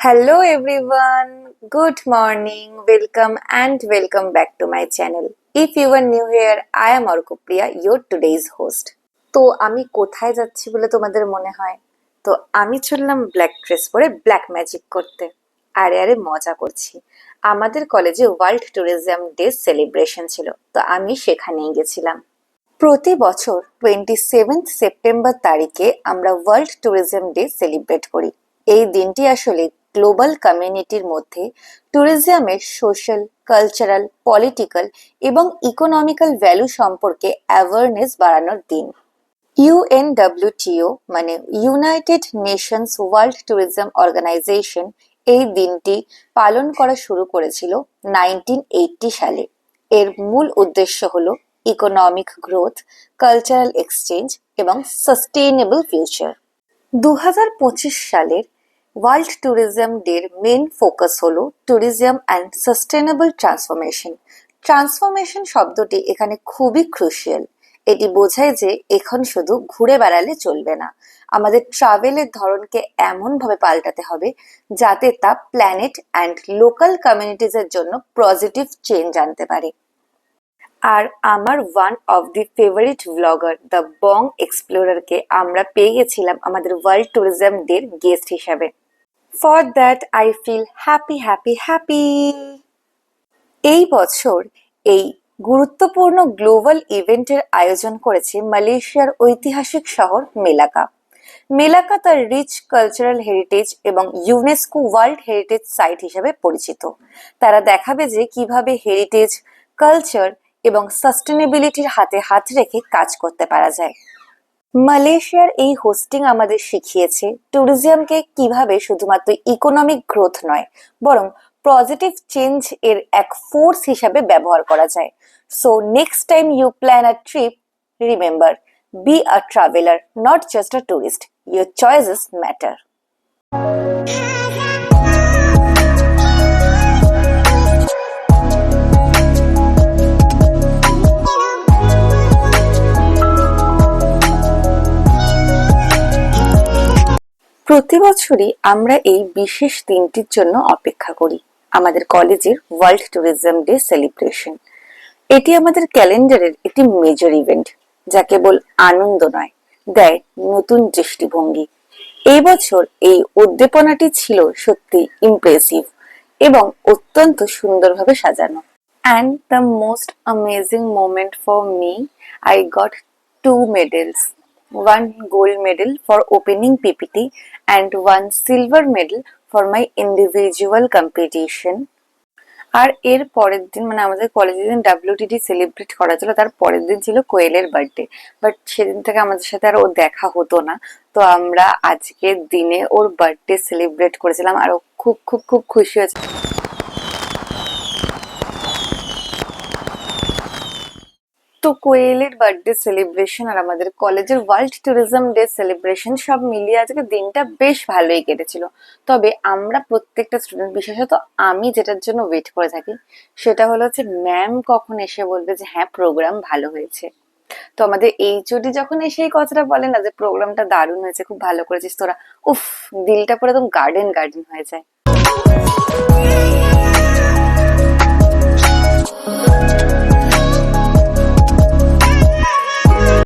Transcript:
Hello everyone, good morning, welcome and welcome back to my channel. If you are new here, I am Orkopriya, your today's host. তো আমি কোথায় যাচ্ছি বলে তোমাদের মনে হয়? তো আমি চললাম ব্ল্যাক ড্রেস পরে ব্ল্যাক ম্যাজিক করতে। আরে আরে মজা করছি। আমাদের কলেজে ওয়ার্ল্ড ট্যুরিজম ডে সেলিব্রেশন ছিল তো আমি সেখানেই গেছিলাম। প্রতি বছর টোয়েন্টি সেভেন্থ সেপ্টেম্বর তারিখে আমরা ওয়ার্ল্ড ট্যুরিজম ডে সেলিব্রেট করি। এই দিনটি আসলে গ্লোবাল কমিউনিটির মধ্যে ট্যুরিজমের সোশ্যাল কালচারাল পলিটিক্যাল এবং ইকোনমিক্যাল ভ্যালু সম্পর্কে অ্যাওয়ারনেস বাড়ানোর দিন। ইউএনডব্লিউটিও মানে United Nations World Tourism Organization এই দিনটি পালন করা শুরু করেছিল নাইনটিন সালে। এর মূল উদ্দেশ্য হলো ইকোনমিক গ্রোথ কালচারাল এক্সচেঞ্জ এবং সাস্টেইনেবল ফিউচার দু হাজার পঁচিশ সালের ওয়ার্ল্ড ট্যুরিজম ডের মেন ফোকাস হলো tourism and sustainable transformation transformation শব্দটি এখানে খুবই ক্রুশিয়াল এটি বোঝায় যে এখন শুধু ঘুরে বেড়ালে চলবে না, আমাদের ট্রাভেলের ধরনকে এমনভাবে পাল্টাতে হবে যাতে তা প্ল্যানেট অ্যান্ড লোকাল কমিউনিটিজের জন্য পজিটিভ চেঞ্জ আনতে পারে। আর আমার one of the favourite blogger the Bong এক্সপ্লোরারকে আমরা পেয়ে গেছিলাম আমাদের ওয়ার্ল্ড ট্যুরিজম ডের গেস্ট হিসাবে। For that I feel happy happy happy এই বছর এই গুরুত্বপূর্ণ গ্লোবাল ইভেন্টের আয়োজন করেছে মালয়েশিয়ার ঐতিহাসিক শহর মেলাকা। মেলাকা তার রিচ কালচারাল হেরিটেজ এবং ইউনেস্কো ওয়ার্ল্ড হেরিটেজ সাইট হিসেবে পরিচিত। তারা দেখাবে যে কীভাবে হেরিটেজ কালচার এবং সাস্টেনেবিলিটির হাতে হাত রেখে কাজ করতে পারা যায়। মালয়েশিয়ার এই হোস্টিং আমাদের শিখিয়েছে ট্যুরিজমকে কীভাবে শুধুমাত্র ইকোনমিক গ্রোথ নয়, বরং পজিটিভ চেঞ্জ এর এক ফোর্স হিসাবে ব্যবহার করা যায়। So next time you plan a trip remember be a traveller not just a tourist your choices matter প্রতি বছরই আমরা এই বিশেষ দিনটির জন্য অপেক্ষা করি, আমাদের কলেজের ওয়ার্ল্ড ট্যুরিজম ডে সেলিব্রেশন এটি আমাদের ক্যালেন্ডারের একটি মেজর ইভেন্ট যা কেবল আনন্দ নয়, দেয় নতুন দৃষ্টিভঙ্গি। এই বছর এই উদ্দীপনাটি ছিল সত্যি ইমপ্রেসিভ এবং অত্যন্ত সুন্দরভাবে সাজানো। And the most amazing moment for me I got two medals one gold medal for opening PPT and one silver medal for my individual competition. আর এর পরের দিন মানে আমাদের কলেজে দিন ডাব্লিউটিডি সেলিব্রেট করা ছিল, তার পরের দিন ছিল কোয়েলের বার্থডে বাট সেদিন থেকে আমাদের সাথে আর ও দেখা হতো না। তো আমরা আজকের দিনে ওর বার্থডে সেলিব্রেট করেছিলাম, আর ও খুব খুব খুব খুশি হয়েছে। তো কোয়েলের বার্থডে সেলিব্রেশন আর আমাদের কলেজের ওয়ার্ল্ড ট্যুরিজম ডে সেলিব্রেশন সব মিলিয়ে আজকে দিনটা বেশ ভালোই কেটেছিল। তবে আমরা প্রত্যেকটা স্টুডেন্ট বিশেষত আমি যেটার জন্য ওয়েট করে থাকি, সেটা হলো যে ম্যাম কখন এসে বলবে যে হ্যাঁ প্রোগ্রাম ভালো হয়েছে। তো আমাদের এইচওডি যখন এসে এই কথাটা বলে না যে প্রোগ্রামটা দারুণ হয়েছে, খুব ভালো করেছিস তোরা, উফ, দিলটা পুরো একদম গার্ডেন গার্ডেন হয়ে যায়।